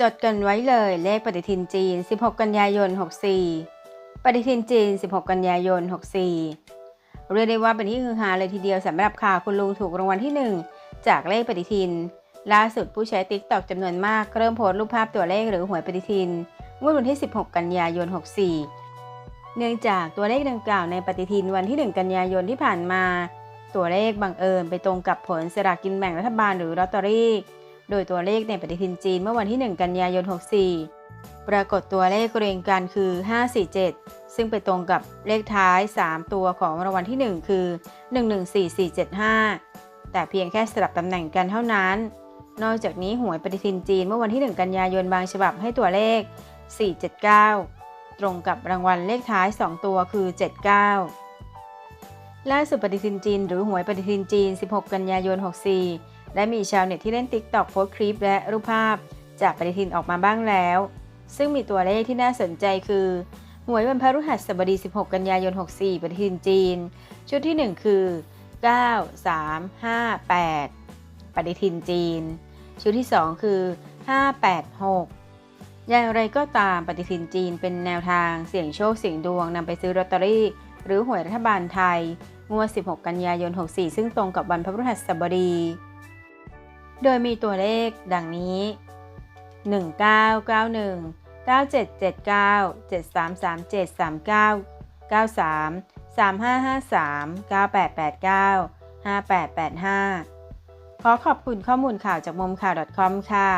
จดกันไว้เลยเลขปฏิทินจีน 16 กันยายน 64 ปฏิทินจีน 16 กันยายน 64 เรียกได้ว่าเป็นที่ฮือฮาเลยทีเดียวสำหรับข่าวคุณลุงถูกรางวัลที่ 1 จากเลขปฏิทิน ล่าสุดผู้ใช้ติ๊กตอกจำนวนมากเริ่มโพสต์รูปภาพตัวเลขหรือหวยปฏิทินงวดวันที่ 16 กันยายน 64 เนื่องจากตัวเลขดังกล่าวในปฏิทินวันที่ 1 กันยายนที่ผ่านมา ตัวเลขบังเอิญไปตรงกับผลสลากกินแบ่งรัฐบาลหรือลอตเตอรี่ โดยตัวเลขในปฏิทินจีนเมื่อวันที่ 1 กันยายน 64 ปรากฏตัวเลขเรียงกันคือ 547 ซึ่งไปตรงกับเลขท้าย 3 ตัวของรางวัลที่ 1 คือ 114475 แต่เพียงแค่สลับตำแหน่งกันเท่านั้น นอกจากนี้หวยปฏิทินจีนเมื่อวันที่ 1 กันยายนบางฉบับให้ตัวเลข 479 ตรงกับรางวัลเลขท้าย 2 ตัวคือ 79ล่าสุดปฏิทินจีนหรือหวยปฏิทินจีน 16 กันยายน 64 ได้มีชาวเน็ตที่เล่น TikTok โพสคลิปและรูปภาพ จากปฏิทินออกมาบ้างแล้ว ซึ่งมีตัวเลขที่น่าสนใจคือหวยวันพฤหัสบดี 16 กันยายน 64 ปฏิทินจีน ชุดที่ 1 คือ 9 3 5 8 ปฏิทินจีน ชุดที่ 2 คือ 586 อย่างไรก็ตามปฏิทินจีนเป็นแนวทางเสี่ยงโชคเสี่ยงดวงนำไปซื้อลอตเตอรี่ หรือหวยรัฐบาลไทย งวด 16 กันยายน 64 ซึ่งตรงกับวันพฤหัสบดี โดยมีตัวเลขดังนี้ 1991 9779 7337 39 93 3553 9889 5885 ขอขอบคุณข้อมูลข่าวจากมุมข่าว .com ค่ะ